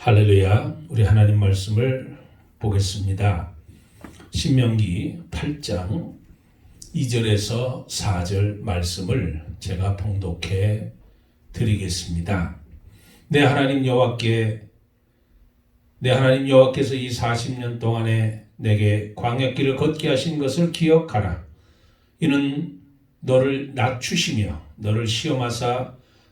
할렐루야. 우리 하나님 말씀을 보겠습니다. 신명기 8장 2절에서 4절 말씀을 제가 봉독해 드리겠습니다. 내 하나님 여호와께 내 하나님 여호와께서 이 40년 동안에 내게 광야길을 걷게 하신 것을 기억하라. 이는 너를 낮추시며 너를 시험하사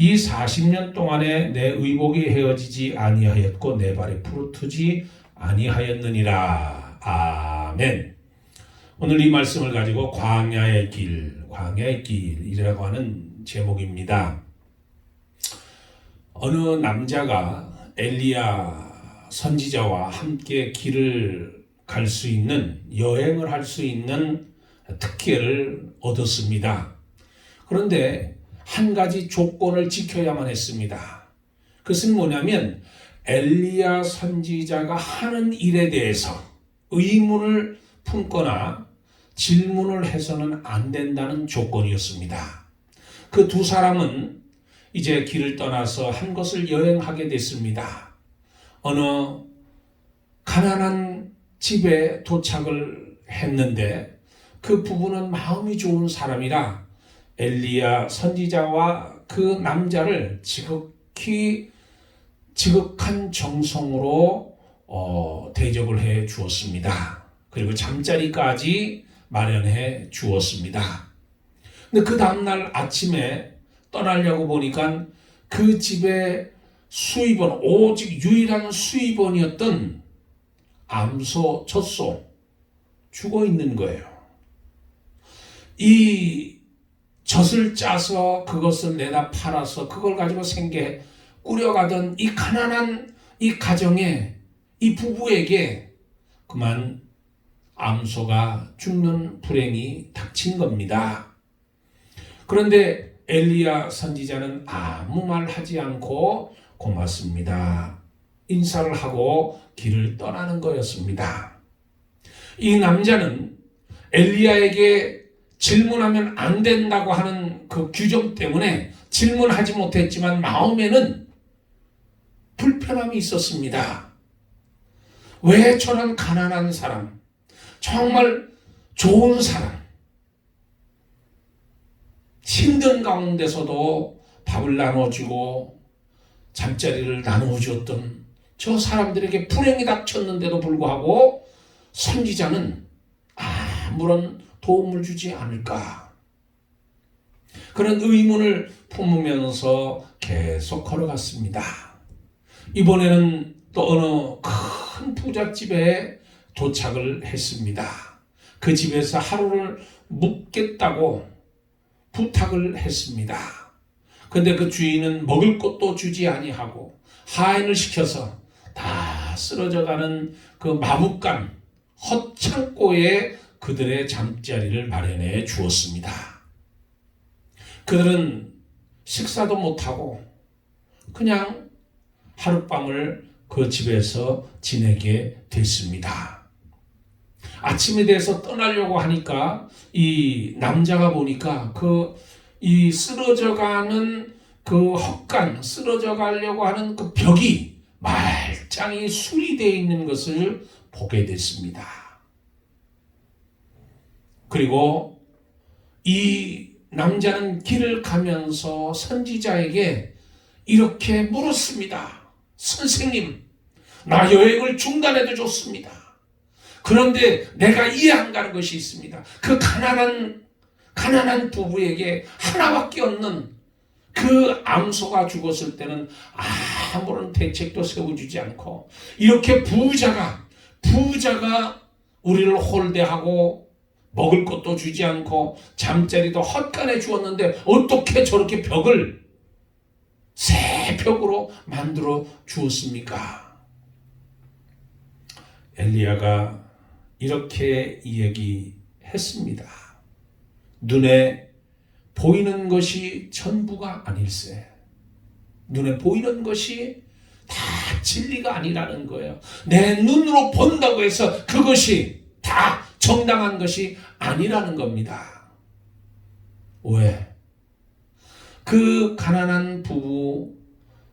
이 40년 동안에 내 의복이 헤어지지 아니하였고 내 발이 부르트지 아니하였느니라. 아멘. 오늘 이 말씀을 가지고 광야의 길, 광야의 길이라고 하는 제목입니다. 어느 남자가 엘리야 선지자와 함께 길을 갈 수 있는 여행을 할 수 있는 특혜를 얻었습니다. 그런데 한 가지 조건을 지켜야만 했습니다. 그것은 뭐냐면 엘리야 선지자가 하는 일에 대해서 의문을 품거나 질문을 해서는 안 된다는 조건이었습니다. 그 두 사람은 이제 길을 떠나서 한 곳을 여행하게 됐습니다. 어느 가난한 집에 도착을 했는데 그 부부는 마음이 좋은 사람이라 엘리야 선지자와 그 남자를 지극히 지극한 정성으로 어, 대접을 해 주었습니다. 그리고 잠자리까지 마련해 주었습니다. 근데 그 다음날 아침에 떠나려고 보니까 그 집의 수입원, 오직 유일한 수입원이었던 암소, 젖소 죽어 있는 거예요. 이 젖을 짜서 그것을 내다 팔아서 그걸 가지고 생계 꾸려가던 이 가난한 이 가정에 이 부부에게 그만 암소가 죽는 불행이 닥친 겁니다. 그런데 엘리야 선지자는 아무 말 하지 않고 고맙습니다. 인사를 하고 길을 떠나는 거였습니다. 이 남자는 엘리야에게 질문하면 안 된다고 하는 그 규정 때문에 질문하지 못했지만 마음에는 불편함이 있었습니다. 왜 저런 가난한 사람, 정말 좋은 사람, 힘든 가운데서도 밥을 나눠주고 잠자리를 나누어주었던 저 사람들에게 불행이 닥쳤는데도 불구하고 선지자는 아무런 도움을 주지 않을까. 그런 의문을 품으면서 계속 걸어갔습니다. 이번에는 또 어느 큰 부잣집에 도착을 했습니다. 그 집에서 하루를 묵겠다고 부탁을 했습니다. 근데 그 주인은 먹을 것도 주지 아니하고 하인을 시켜서 다 쓰러져가는 그 마북간 헛창고에 그들의 잠자리를 마련해 주었습니다. 그들은 식사도 못하고 그냥 하룻밤을 그 집에서 지내게 됐습니다. 아침에 돼서 떠나려고 하니까 이 남자가 보니까 그 이 쓰러져 가는 그 헛간, 쓰러져 가려고 하는 그 벽이 말짱이 수리되어 있는 것을 보게 됐습니다. 그리고 이 남자는 길을 가면서 선지자에게 이렇게 물었습니다. 선생님, 나 여행을 중단해도 좋습니다. 그런데 내가 이해 안 가는 것이 있습니다. 그 가난한, 가난한 부부에게 하나밖에 없는 그 암소가 죽었을 때는 아무런 대책도 세워주지 않고 이렇게 부자가, 부자가 우리를 홀대하고 먹을 것도 주지 않고 잠자리도 헛간에 주었는데 어떻게 저렇게 벽을 새 벽으로 만들어 주었습니까? 엘리야가 이렇게 얘기했습니다. 눈에 보이는 것이 전부가 아닐세. 눈에 보이는 것이 다 진리가 아니라는 거예요. 내 눈으로 본다고 해서 그것이 다 정당한 것이 아니라는 겁니다. 왜? 그 가난한 부부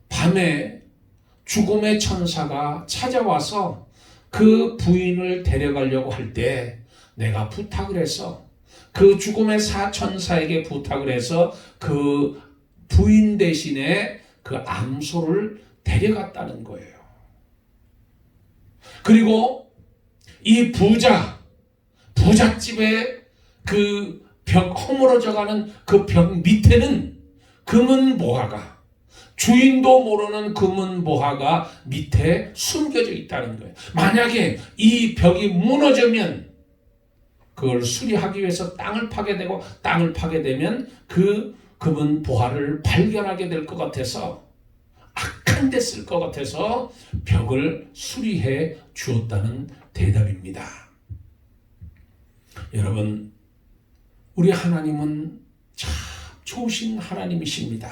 밤에 죽음의 천사가 찾아와서 그 부인을 데려가려고 할 때 내가 부탁을 해서 그 죽음의 사 천사에게 부탁을 해서 그 부인 대신에 그 암소를 데려갔다는 거예요. 그리고 이 부자, 부잣집의 그 벽, 허물어져가는 그 벽 밑에는 금은 보화가, 주인도 모르는 금은 보화가 밑에 숨겨져 있다는 거예요. 만약에 이 벽이 무너지면 그걸 수리하기 위해서 땅을 파게 되고 땅을 파게 되면 그 금은 보화를 발견하게 될 것 같아서 악한 데 쓸 것 같아서 벽을 수리해 주었다는 대답입니다. 여러분, 우리 하나님은 참 좋으신 하나님이십니다.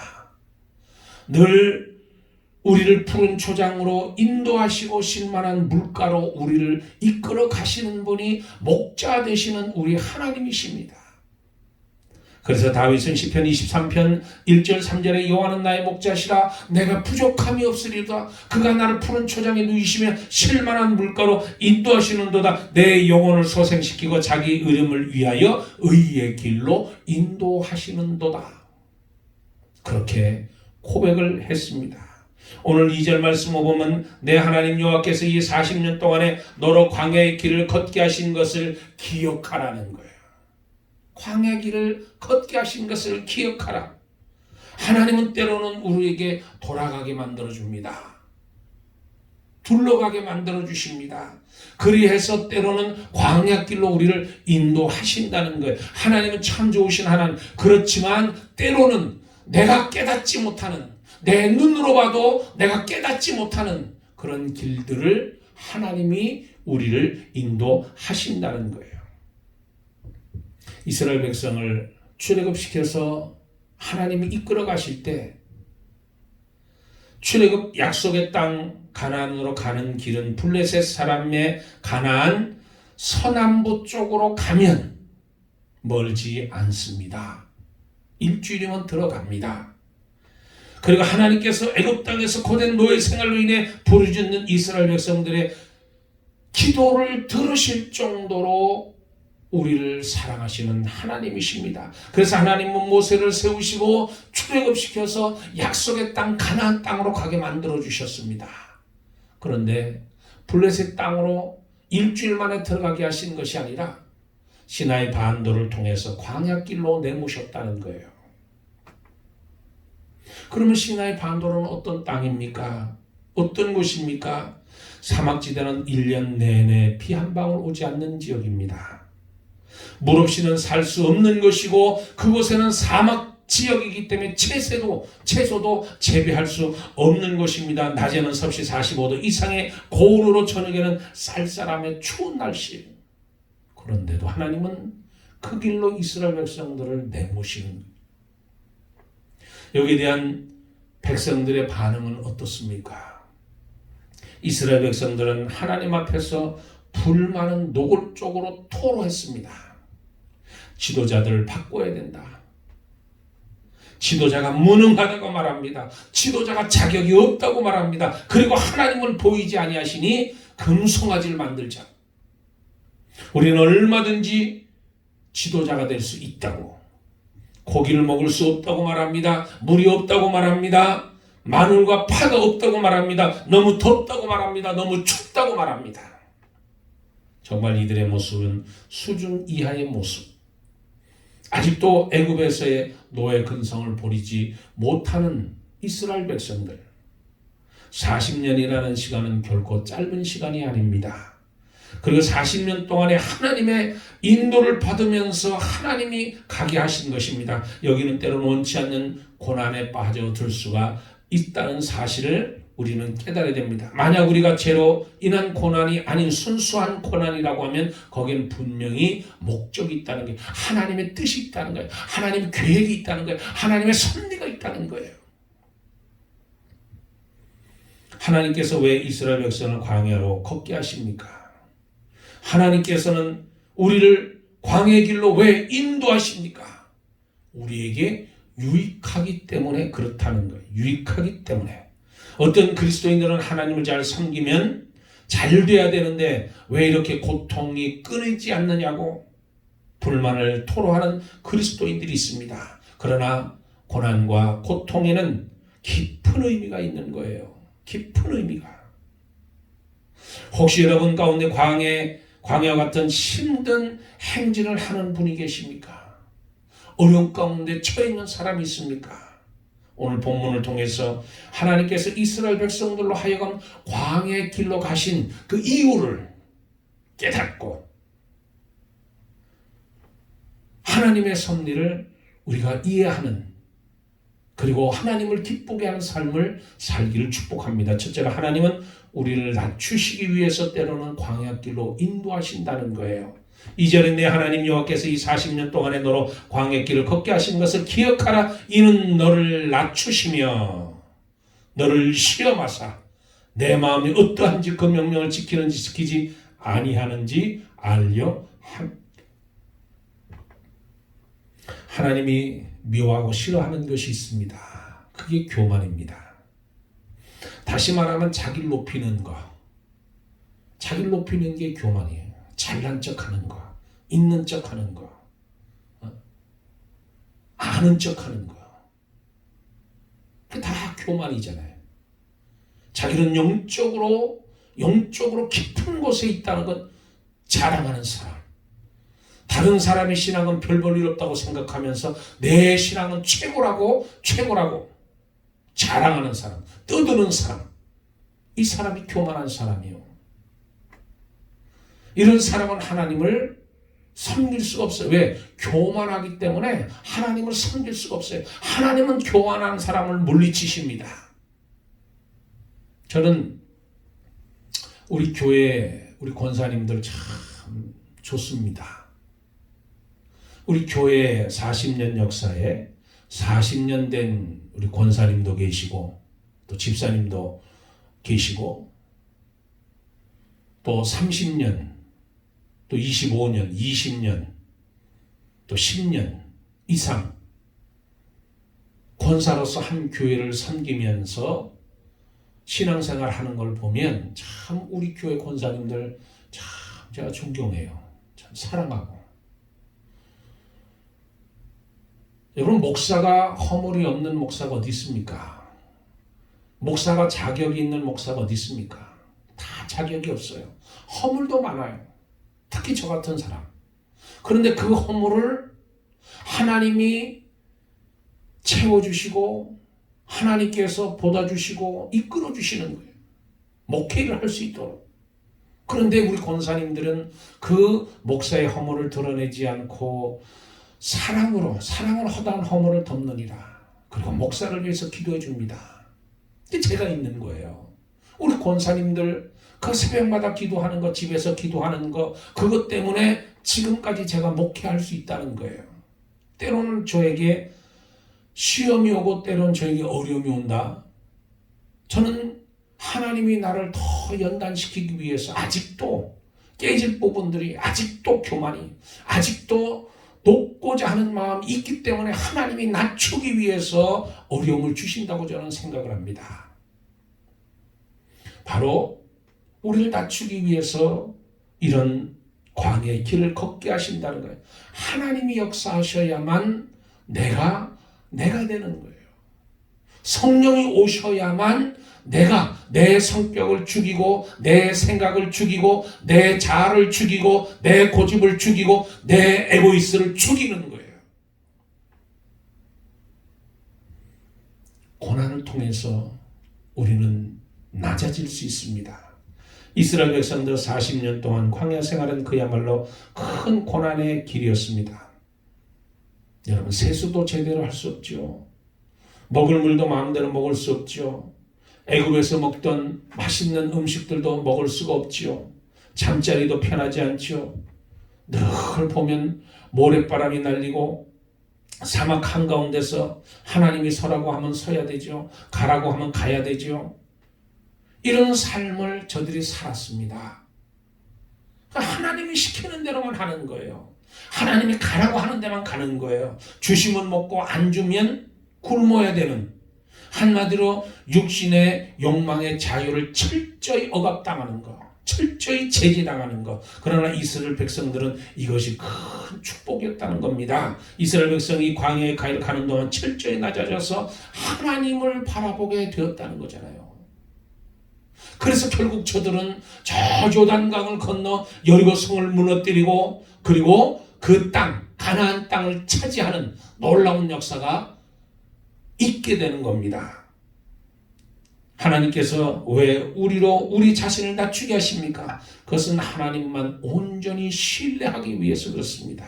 늘 우리를 푸른 초장으로 인도하시고 실만한 물가로 우리를 이끌어 가시는 분이 목자 되시는 우리 하나님이십니다. 그래서 다윗은 시편 23편 1절 3절에 여호와는 나의 목자시라 내가 부족함이 없으리다 그가 나를 푸른 초장에 누이시며 실만한 물가로 인도하시는도다 내 영혼을 소생시키고 자기 이름을 위하여 의의 길로 인도하시는도다 그렇게 고백을 했습니다. 오늘 2절 말씀을 보면 내 하나님 여호와께서 이 40년 동안에 너로 광야의 길을 걷게 하신 것을 기억하라는 거예요. 광야 길을 걷게 하신 것을 기억하라. 하나님은 때로는 우리에게 돌아가게 만들어 줍니다. 둘러가게 만들어 주십니다. 그리해서 때로는 광야길로 우리를 인도하신다는 거예요. 하나님은 참 좋으신 하나님. 그렇지만 때로는 내가 깨닫지 못하는 내 눈으로 봐도 내가 깨닫지 못하는 그런 길들을 하나님이 우리를 인도하신다는 거예요. 이스라엘 백성을 출애굽시켜서 하나님이 이끌어 가실 때 출애굽 약속의 땅 가나안으로 가는 길은 블레셋 사람의 가나안 서남부 쪽으로 가면 멀지 않습니다. 일주일이면 들어갑니다. 그리고 하나님께서 애굽 땅에서 고된 노예 생활로 인해 부르짖는 이스라엘 백성들의 기도를 들으실 정도로 우리를 사랑하시는 하나님이십니다. 그래서 하나님은 모세를 세우시고 출애굽시켜서 약속의 땅 가나안 땅으로 가게 만들어 주셨습니다. 그런데 블레셋 땅으로 일주일 만에 들어가게 하신 것이 아니라 시나이 반도를 통해서 광야길로 내모셨다는 거예요. 그러면 시나이 반도는 어떤 땅입니까? 어떤 곳입니까? 사막지대는 1년 내내 비 한 방울 오지 않는 지역입니다. 물 없이는 살 수 없는 것이고 그곳에는 사막 지역이기 때문에 채소도 채소도 재배할 수 없는 것입니다. 낮에는 섭씨 45도 이상의 고온으로 저녁에는 쌀쌀함의 추운 날씨. 그런데도 하나님은 그 길로 이스라엘 백성들을 내모시는 여기에 대한 백성들의 반응은 어떻습니까? 이스라엘 백성들은 하나님 앞에서 불많은 노골적으로 토로했습니다. 지도자들을 바꿔야 된다. 지도자가 무능하다고 말합니다. 지도자가 자격이 없다고 말합니다. 그리고 하나님을 보이지 아니하시니 금송아지를 만들자. 우리는 얼마든지 지도자가 될 수 있다고. 고기를 먹을 수 없다고 말합니다. 물이 없다고 말합니다. 마늘과 파가 없다고 말합니다. 너무 덥다고 말합니다. 너무 춥다고 말합니다. 정말 이들의 모습은 수준 이하의 모습. 아직도 애굽에서의 노예 근성을 버리지 못하는 이스라엘 백성들. 40년이라는 시간은 결코 짧은 시간이 아닙니다. 그리고 40년 동안에 하나님의 인도를 받으면서 하나님이 가게 하신 것입니다. 여기는 때로는 원치 않는 고난에 빠져들 수가 있다는 사실을 우리는 깨달아야 됩니다. 만약 우리가 죄로 인한 고난이 아닌 순수한 고난이라고 하면 거기는 분명히 목적이 있다는 게 하나님의 뜻이 있다는 거예요. 하나님의 계획이 있다는 거예요. 하나님의 섭리가 있다는 거예요. 하나님께서 왜 이스라엘 백성을 광야로 걷게 하십니까? 하나님께서는 우리를 광야의 길로 왜 인도하십니까? 우리에게 유익하기 때문에 그렇다는 거예요. 유익하기 때문에. 어떤 그리스도인들은 하나님을 잘 섬기면 잘 돼야 되는데 왜 이렇게 고통이 끊이지 않느냐고 불만을 토로하는 그리스도인들이 있습니다. 그러나 고난과 고통에는 깊은 의미가 있는 거예요. 깊은 의미가. 혹시 여러분 가운데 광해, 광야 같은 힘든 행진을 하는 분이 계십니까? 어려운 가운데 처해 있는 사람이 있습니까? 오늘 본문을 통해서 하나님께서 이스라엘 백성들로 하여금 광야의 길로 가신 그 이유를 깨닫고 하나님의 섭리를 우리가 이해하는 그리고 하나님을 기쁘게 하는 삶을 살기를 축복합니다. 첫째로 하나님은 우리를 낮추시기 위해서 때로는 광야길로 인도하신다는 거예요. 이절에 내 하나님 여호와께서 이 40년 동안의 너로 광야길을 걷게 하신 것을 기억하라. 이는 너를 낮추시며 너를 시험하사 내 마음이 어떠한지 그 명령을 지키는지 지키지 아니하는지 알려 함. 하나님이 미워하고 싫어하는 것이 있습니다. 그게 교만입니다. 다시 말하면 자기를 높이는 거. 자기를 높이는 게 교만이에요. 잘난 척 하는 거, 있는 척 하는 거, 어? 아는 척 하는 거. 다 교만이잖아요. 자기는 영적으로, 영적으로 깊은 곳에 있다는 건 자랑하는 사람. 다른 사람의 신앙은 별 볼 일 없다고 생각하면서 내 신앙은 최고라고, 최고라고 자랑하는 사람, 떠드는 사람. 이 사람이 교만한 사람이요. 이런 사람은 하나님을 섬길 수가 없어요. 왜? 교만하기 때문에 하나님을 섬길 수가 없어요. 하나님은 교만한 사람을 물리치십니다. 저는 우리 교회, 우리 권사님들 참 좋습니다. 우리 교회 40년 역사에 40년 된 우리 권사님도 계시고 또 집사님도 계시고 또 30년 또 25년, 20년, 또 10년 이상 권사로서 한 교회를 섬기면서 신앙생활 하는 걸 보면 참 우리 교회 권사님들 참 제가 존경해요. 참 사랑하고. 여러분, 목사가 허물이 없는 목사가 어디 있습니까? 목사가 자격이 있는 목사가 어디 있습니까? 다 자격이 없어요. 허물도 많아요. 특히 저 같은 사람. 그런데 그 허물을 하나님이 채워주시고 하나님께서 보다주시고 이끌어주시는 거예요. 목회를 할 수 있도록. 그런데 우리 권사님들은 그 목사의 허물을 드러내지 않고 사랑으로, 사랑을 허다한 허물을 덮느니라. 그리고 목사를 위해서 기도해 줍니다. 제가 있는 거예요. 우리 권사님들 그 새벽마다 기도하는 거, 집에서 기도하는 거, 그것 때문에 지금까지 제가 목회할 수 있다는 거예요. 때로는 저에게 시험이 오고 때로는 저에게 어려움이 온다. 저는 하나님이 나를 더 연단시키기 위해서 아직도 깨질 부분들이 아직도 교만이 아직도 높고자 하는 마음이 있기 때문에 하나님이 낮추기 위해서 어려움을 주신다고 저는 생각을 합니다. 바로 우리를 낮추기 위해서 이런 광야의 길을 걷게 하신다는 거예요. 하나님이 역사하셔야만 내가 내가 되는 거예요. 성령이 오셔야만 내가 내 성격을 죽이고 내 생각을 죽이고 내 자아를 죽이고 내 고집을 죽이고 내 에고이스를 죽이는 거예요. 고난을 통해서 우리는 낮아질 수 있습니다. 이스라엘 백성들 40년 동안 광야 생활은 그야말로 큰 고난의 길이었습니다. 여러분 세수도 제대로 할 수 없죠. 먹을 물도 마음대로 먹을 수 없죠. 애굽에서 먹던 맛있는 음식들도 먹을 수가 없지요. 잠자리도 편하지 않지요. 늘 보면 모래바람이 날리고 사막 한가운데서 하나님이 서라고 하면 서야 되죠. 가라고 하면 가야 되죠. 이런 삶을 저들이 살았습니다. 그러니까 하나님이 시키는 대로만 하는 거예요. 하나님이 가라고 하는 데만 가는 거예요. 주시면 먹고 안 주면 굶어야 되는 한마디로 육신의 욕망의 자유를 철저히 억압당하는 거, 철저히 제지당하는 거. 그러나 이스라엘 백성들은 이것이 큰 축복이었다는 겁니다. 이스라엘 백성이 광야에 가는 동안 철저히 낮아져서 하나님을 바라보게 되었다는 거잖아요. 그래서 결국 저들은 저 조단강을 건너 여리고 성을 무너뜨리고 그리고 그 땅, 가나안 땅을 차지하는 놀라운 역사가 있게 되는 겁니다. 하나님께서 왜 우리로 우리 자신을 낮추게 하십니까? 그것은 하나님만 온전히 신뢰하기 위해서 그렇습니다.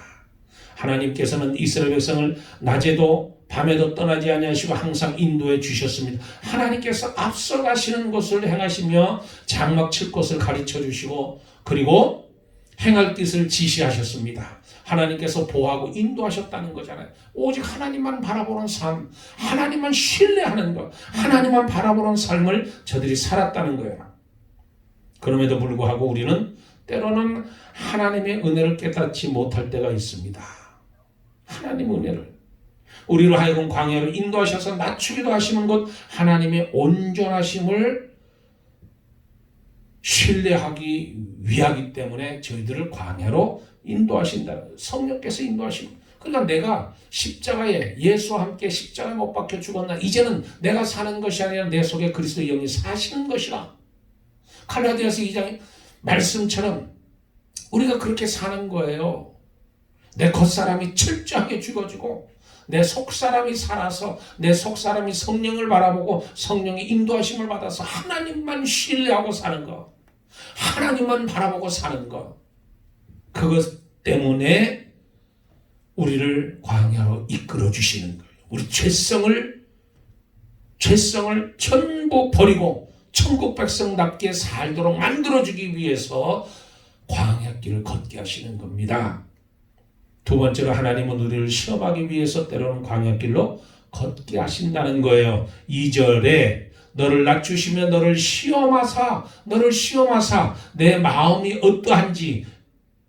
하나님께서는 이스라엘 백성을 낮에도 밤에도 떠나지 아니하시고 항상 인도해 주셨습니다. 하나님께서 앞서가시는 것을 행하시며 장막 칠 것을 가르쳐 주시고 그리고 행할 뜻을 지시하셨습니다. 하나님께서 보호하고 인도하셨다는 거잖아요. 오직 하나님만 바라보는 삶, 하나님만 신뢰하는 것, 하나님만 바라보는 삶을 저들이 살았다는 거예요. 그럼에도 불구하고 우리는 때로는 하나님의 은혜를 깨닫지 못할 때가 있습니다. 하나님 은혜를. 우리를 하여금 광야로 인도하셔서 낮추기도 하시는 것 하나님의 온전하심을 신뢰하기 위하기 때문에 저희들을 광야로 인도하신다. 성령께서 인도하시고. 그러니까 내가 십자가에 예수와 함께 십자가에 못 박혀 죽었나. 이제는 내가 사는 것이 아니라 내 속에 그리스도의 영이 사시는 것이라. 갈라디아서 2장 말씀처럼 우리가 그렇게 사는 거예요. 내 겉사람이 철저하게 죽어지고 내 속사람이 살아서 내 속사람이 성령을 바라보고 성령의 인도하심을 받아서 하나님만 신뢰하고 사는 것. 하나님만 바라보고 사는 것. 그것 때문에 우리를 광야로 이끌어 주시는 거예요. 우리 죄성을 죄성을 전부 버리고 천국 백성답게 살도록 만들어 주기 위해서 광야길을 걷게 하시는 겁니다. 두 번째로 하나님은 우리를 시험하기 위해서 때로는 광야길로 걷게 하신다는 거예요. 2절에 너를 낮추시며 너를 시험하사 너를 시험하사 내 마음이 어떠한지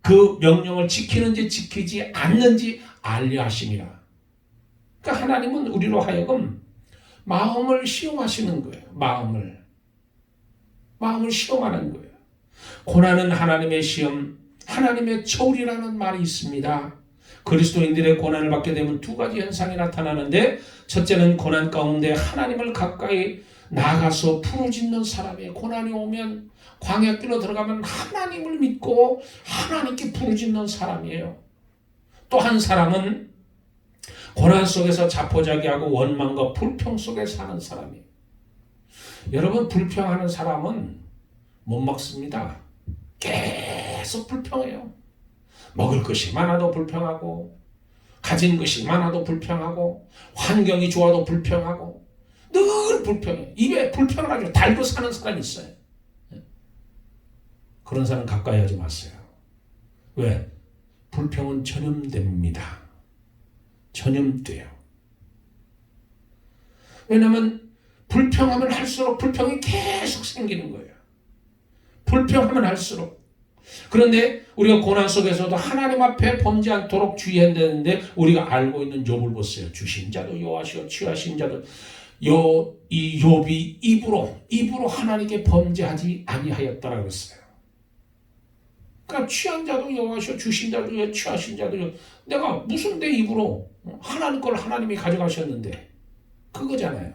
그 명령을 지키는지 지키지 않는지 알려 하심이라. 그러니까 하나님은 우리로 하여금 마음을 시험하시는 거예요. 마음을. 마음을 시험하는 거예요. 고난은 하나님의 시험, 하나님의 초울이라는 말이 있습니다. 그리스도인들의 고난을 받게 되면 두 가지 현상이 나타나는데 첫째는 고난 가운데 하나님을 가까이 나가서 부르짖는 사람의 고난이 오면 광야길로 들어가면 하나님을 믿고 하나님께 부르짖는 사람이에요. 또 한 사람은 고난 속에서 자포자기하고 원망과 불평 속에 사는 사람이에요. 여러분 불평하는 사람은 못 먹습니다. 계속 불평해요. 먹을 것이 많아도 불평하고 가진 것이 많아도 불평하고 환경이 좋아도 불평하고 늘 불평해. 입에 불평을 아주 달고 사는 사람이 있어요. 그런 사람 가까이 하지 마세요. 왜? 불평은 전염됩니다. 전염돼요. 왜냐하면 불평하면 할수록 불평이 계속 생기는 거예요. 불평하면 할수록. 그런데 우리가 고난 속에서도 하나님 앞에 범죄 않도록 주의해야 되는데 우리가 알고 있는 욥을 보세요. 주신 자도 여호와시오 취하신 자도 요이 욥이 입으로 입으로 하나님께 범죄하지 아니하였다라고 했어요. 그러니까 취한 자도 여호와시오 주신 자도 취하신 자도 내가 무슨 내 입으로 하나님 걸 하나님이 가져가셨는데 그거잖아요.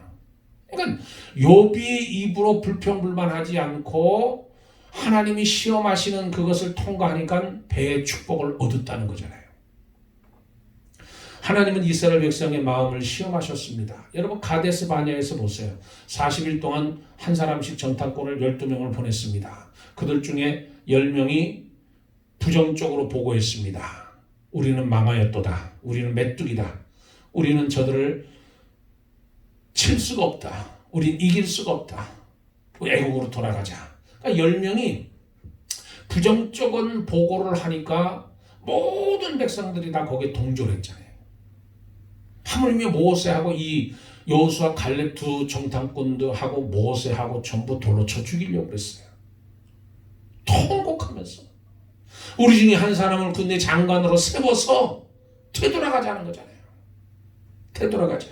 그러니까 욥이 입으로 불평불만하지 않고 하나님이 시험하시는 그것을 통과하니까 배의 축복을 얻었다는 거잖아요. 하나님은 이스라엘 백성의 마음을 시험하셨습니다. 여러분 가데스 바냐에서 보세요. 40일 동안 한 사람씩 전탄권을 12명을 보냈습니다. 그들 중에 10명이 부정적으로 보고했습니다. 우리는 망하였도다. 우리는 메뚜기다. 우리는 저들을 칠 수가 없다. 우린 이길 수가 없다. 애국으로 돌아가자. 그러니까 10명이 부정적인 보고를 하니까 모든 백성들이 다 거기에 동조했잖아요. 하물며 모세하고 이 여호수아 갈렙 두 정탐꾼도 하고 모세하고 전부 돌로 쳐 죽이려고 그랬어요. 통곡하면서 우리 중에 한 사람을 군대 장관으로 세워서 되돌아가자는 거잖아요. 되돌아가자.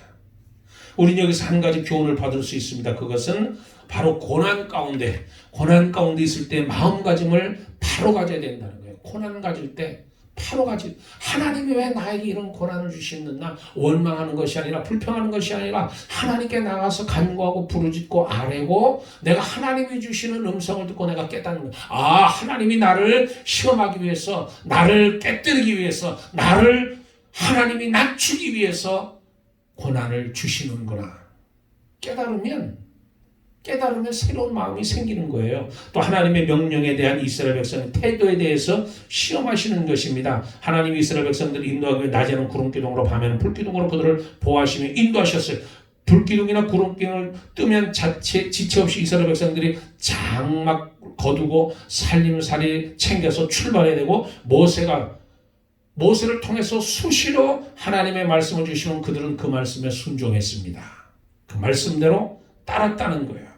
우린 여기서 한 가지 교훈을 받을 수 있습니다. 그것은 바로 고난 가운데 고난 가운데 있을 때 마음가짐을 바로 가져야 된다는 거예요. 고난 가질 때 바로 가지. 하나님이 왜 나에게 이런 고난을 주시는나 원망하는 것이 아니라 불평하는 것이 아니라 하나님께 나가서 간구하고 부르짖고 아뢰고 내가 하나님이 주시는 음성을 듣고 내가 깨닫는 거야. 아 하나님이 나를 시험하기 위해서 나를 깨뜨리기 위해서 나를 하나님이 낮추기 위해서 고난을 주시는구나. 깨달으면 깨달으면 새로운 마음이 생기는 거예요. 또 하나님의 명령에 대한 이스라엘 백성의 태도에 대해서 시험하시는 것입니다. 하나님 이 스라엘 백성들을 인도하기 위해 낮에는 구름기둥으로 밤에는 불기둥으로 그들을 보호하시며 인도하셨어요. 불기둥이나 구름기둥을 뜨면 자체 지체 없이 이스라엘 백성들이 장막 거두고 살림살이 챙겨서 출발해야 되고 모세가 모세를 통해서 수시로 하나님의 말씀을 주시면 그들은 그 말씀에 순종했습니다. 그 말씀대로 따랐다는 거예요.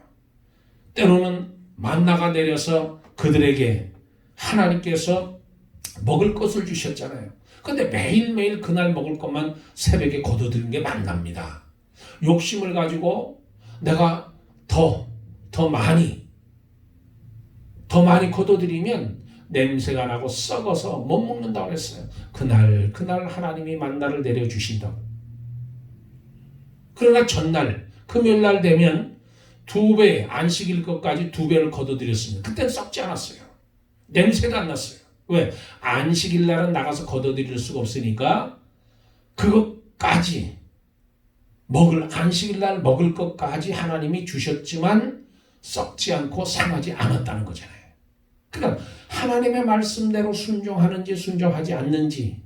때로는 만나가 내려서 그들에게 하나님께서 먹을 것을 주셨잖아요. 근데 매일매일 그날 먹을 것만 새벽에 거둬들인 게 만납니다. 욕심을 가지고 내가 더, 더 많이, 더 많이 거둬들이면 냄새가 나고 썩어서 못 먹는다고 그랬어요. 그날, 그날 하나님이 만나를 내려주신다고. 그러나 전날, 금요일날 되면 두 배, 안식일 것까지 두 배를 거둬들였습니다. 그때는 썩지 않았어요. 냄새가 안 났어요. 왜? 안식일 날은 나가서 거둬들일 수가 없으니까 그것까지 먹을 안식일 날 먹을 것까지 하나님이 주셨지만 썩지 않고 상하지 않았다는 거잖아요. 그러니까 하나님의 말씀대로 순종하는지 순종하지 않는지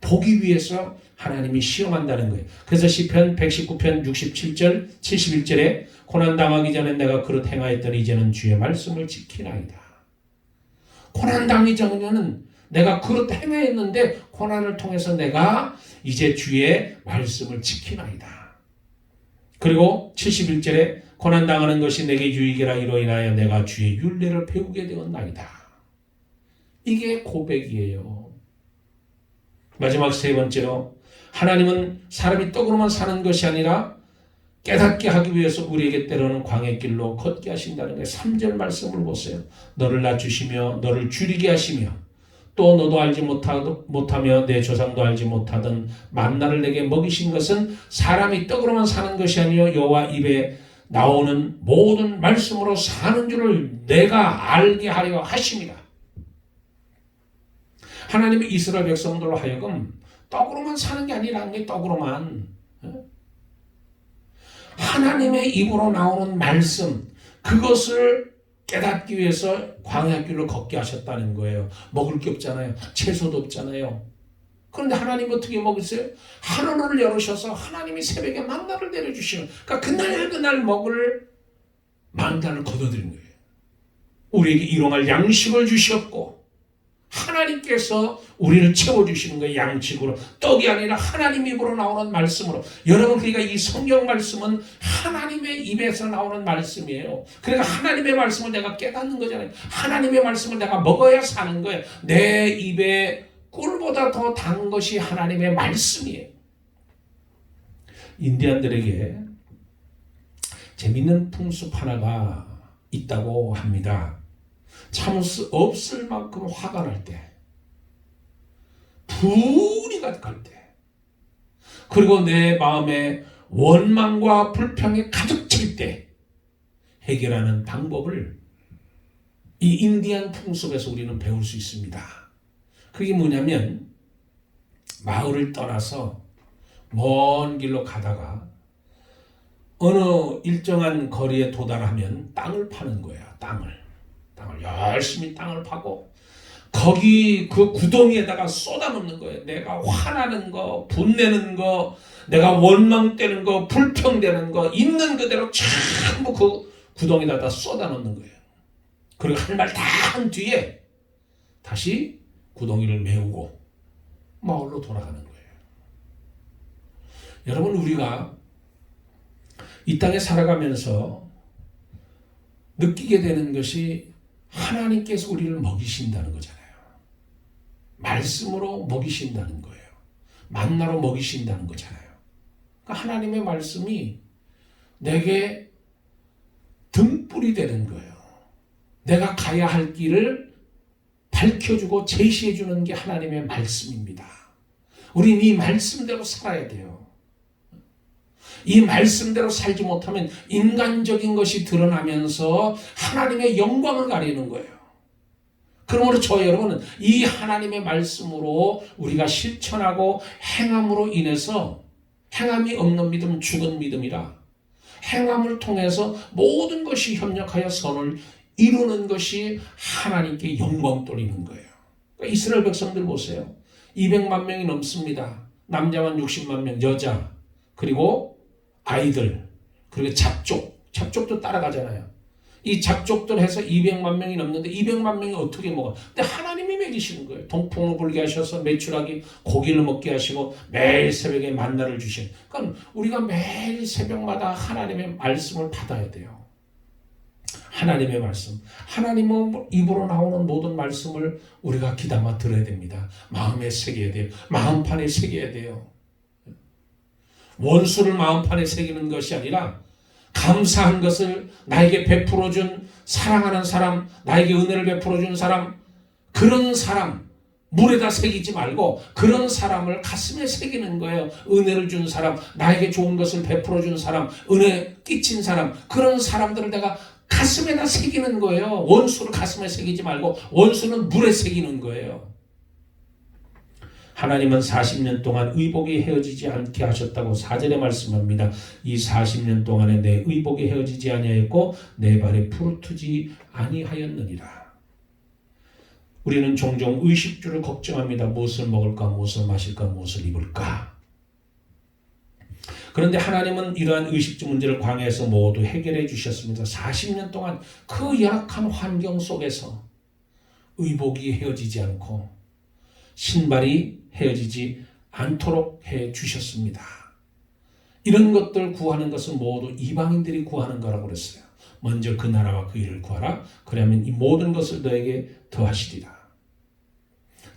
보기 위해서 하나님이 시험한다는 거예요. 그래서 시편 119편 67절 71절에 고난 당하기 전에 내가 그릇 행하였더니 이제는 주의 말씀을 지키나이다. 고난 당하기 전에는 내가 그릇 행하였는데 고난을 통해서 내가 이제 주의 말씀을 지키나이다. 그리고 71절에 고난 당하는 것이 내게 유익이라 이로 인하여 내가 주의 윤례를 배우게 되었나이다. 이게 고백이에요. 마지막 세 번째로 하나님은 사람이 떡으로만 사는 것이 아니라 깨닫게 하기 위해서 우리에게 때로는 광해길로 걷게 하신다는 게 3절 말씀을 보세요. 너를 낮추시며 너를 줄이게 하시며 또 너도 알지 못하며 내 조상도 알지 못하던 만나를 내게 먹이신 것은 사람이 떡으로만 사는 것이 아니요 여호와 입에 나오는 모든 말씀으로 사는 줄을 내가 알게 하려 하십니다. 하나님이 이스라엘 백성들로 하여금 떡으로만 사는 게 아니라는 게 떡으로만 하나님의 입으로 나오는 말씀 그것을 깨닫기 위해서 광야길로 걷게 하셨다는 거예요. 먹을 게 없잖아요. 채소도 없잖아요. 그런데 하나님 어떻게 먹으세요? 하늘을 열으셔서 하나님이 새벽에 만나를 내려주시는 그러니까 그날 그날 먹을 만나를 거둬들인 거예요. 우리에게 일용할 양식을 주셨고 하나님께서 우리를 채워주시는 거예요. 양식으로. 떡이 아니라 하나님 입으로 나오는 말씀으로. 여러분, 그러니까 이 성경 말씀은 하나님의 입에서 나오는 말씀이에요. 그러니까 하나님의 말씀을 내가 깨닫는 거잖아요. 하나님의 말씀을 내가 먹어야 사는 거예요. 내 입에 꿀보다 더 단 것이 하나님의 말씀이에요. 인디안들에게 재밌는 풍습 하나가 있다고 합니다. 참을 수 없을 만큼 화가 날 때, 불이 가득할 때, 그리고 내 마음에 원망과 불평이 가득 찰 때 해결하는 방법을 이 인디안 풍습에서 우리는 배울 수 있습니다. 그게 뭐냐면 마을을 떠나서 먼 길로 가다가 어느 일정한 거리에 도달하면 땅을 파는 거야, 땅을. 땅을 열심히 땅을 파고 거기 그 구덩이에다가 쏟아놓는 거예요. 내가 화나는 거, 분내는 거, 내가 원망되는 거, 불평되는 거 있는 그대로 전부 그 구덩이다 다 쏟아 넣는 거예요. 그리고 할 말 다 한 뒤에 다시 구덩이를 메우고 마을로 돌아가는 거예요. 여러분 우리가 이 땅에 살아가면서 느끼게 되는 것이 하나님께서 우리를 먹이신다는 거잖아요. 말씀으로 먹이신다는 거예요. 만나로 먹이신다는 거잖아요. 그러니까 하나님의 말씀이 내게 등불이 되는 거예요. 내가 가야 할 길을 밝혀주고 제시해주는 게 하나님의 말씀입니다. 우린 이 말씀대로 살아야 돼요. 이 말씀대로 살지 못하면 인간적인 것이 드러나면서 하나님의 영광을 가리는 거예요. 그러므로 저 여러분은 이 하나님의 말씀으로 우리가 실천하고 행함으로 인해서 행함이 없는 믿음 죽은 믿음이라 행함을 통해서 모든 것이 협력하여 선을 이루는 것이 하나님께 영광 돌리는 거예요. 그러니까 이스라엘 백성들 보세요. 200만 명이 넘습니다. 남자만 60만 명, 여자 그리고 아이들 그리고 잡족, 잡족도 따라가잖아요. 이 잡족들 해서 200만 명이 넘는데 200만 명이 어떻게 먹어? 근데 하나님이 먹이시는 거예요. 동풍을 불게 하셔서 매출하기 고기를 먹게 하시고 매일 새벽에 만나를 주신. 그러니까 우리가 매일 새벽마다 하나님의 말씀을 받아야 돼요. 하나님의 말씀. 하나님의 입으로 나오는 모든 말씀을 우리가 귀담아 들어야 됩니다. 마음에 새겨야 돼요. 마음판에 새겨야 돼요. 원수를 마음판에 새기는 것이 아니라 감사한 것을 나에게 베풀어 준 사랑하는 사람, 나에게 은혜를 베풀어 준 사람, 그런 사람 물에다 새기지 말고 그런 사람을 가슴에 새기는 거예요. 은혜를 준 사람, 나에게 좋은 것을 베풀어 준 사람, 은혜 끼친 사람, 그런 사람들을 내가 가슴에다 새기는 거예요. 원수를 가슴에 새기지 말고 원수는 물에 새기는 거예요. 하나님은 40년 동안 의복이 헤어지지 않게 하셨다고 사절에 말씀합니다. 이 40년 동안에 내 의복이 헤어지지 아니하였고 내 발에 푸르트지 아니하였느니라. 우리는 종종 의식주를 걱정합니다. 무엇을 먹을까, 무엇을 마실까, 무엇을 입을까. 그런데 하나님은 이러한 의식주 문제를 광야에서 모두 해결해 주셨습니다. 40년 동안 그 열악한 환경 속에서 의복이 헤어지지 않고 신발이 헤어지지 않도록 해 주셨습니다. 이런 것들 구하는 것은 모두 이방인들이 구하는 거라고 그랬어요. 먼저 그 나라와 그 일을 구하라. 그러면 이 모든 것을 너에게 더하시리라.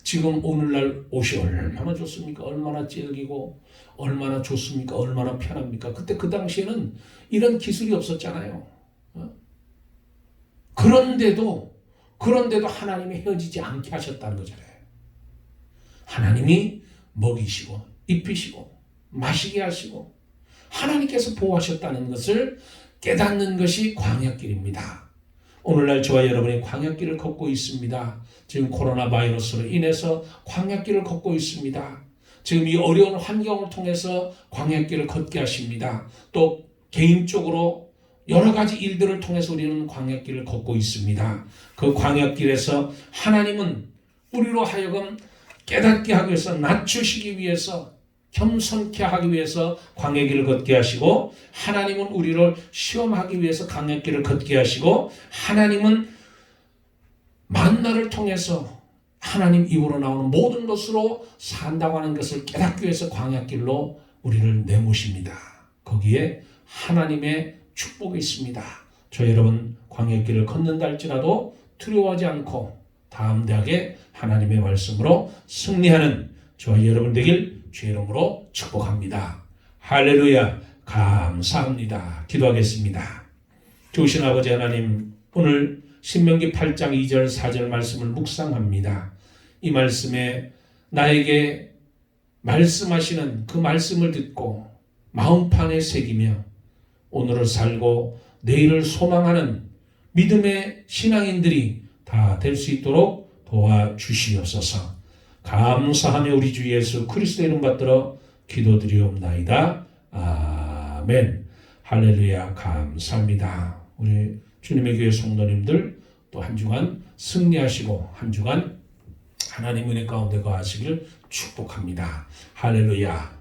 지금 오늘날 옷이 얼마나 좋습니까? 얼마나 질기고 얼마나 좋습니까? 얼마나 편합니까? 그때 그 당시에는 이런 기술이 없었잖아요. 어? 그런데도 그런데도 하나님이 헤어지지 않게 하셨다는 거잖아요. 하나님이 먹이시고 입히시고 마시게 하시고 하나님께서 보호하셨다는 것을 깨닫는 것이 광야길입니다. 오늘날 저와 여러분이 광야길을 걷고 있습니다. 지금 코로나 바이러스로 인해서 광야길을 걷고 있습니다. 지금 이 어려운 환경을 통해서 광야길을 걷게 하십니다. 또 개인적으로 여러 가지 일들을 통해서 우리는 광야길을 걷고 있습니다. 그 광야길에서 하나님은 우리로 하여금 깨닫게 하기 위해서 낮추시기 위해서 겸손케 하기 위해서 광야 길을 걷게 하시고 하나님은 우리를 시험하기 위해서 광야 길을 걷게 하시고 하나님은 만나를 통해서 하나님 입으로 나오는 모든 것으로 산다고 하는 것을 깨닫기 위해서 광야 길로 우리를 내모십니다. 거기에 하나님의 축복이 있습니다. 저 여러분 광야 길을 걷는다 할지라도 두려워하지 않고 담대하게 하나님의 말씀으로 승리하는 저와 여러분 되길 주의 이름으로 축복합니다. 할렐루야 감사합니다. 기도하겠습니다. 좋으신 아버지 하나님 오늘 신명기 8장 2절 4절 말씀을 묵상합니다. 이 말씀에 나에게 말씀하시는 그 말씀을 듣고 마음판에 새기며 오늘을 살고 내일을 소망하는 믿음의 신앙인들이 다 될 수 있도록 도와주시옵소서. 감사하며 우리 주 예수 그리스도 이름 받들어 기도드리옵나이다. 아멘. 할렐루야 감사합니다. 우리 주님의 교회 성도님들 또 한 주간 승리하시고 한 주간 하나님 은혜 가운데 거하시길 축복합니다. 할렐루야.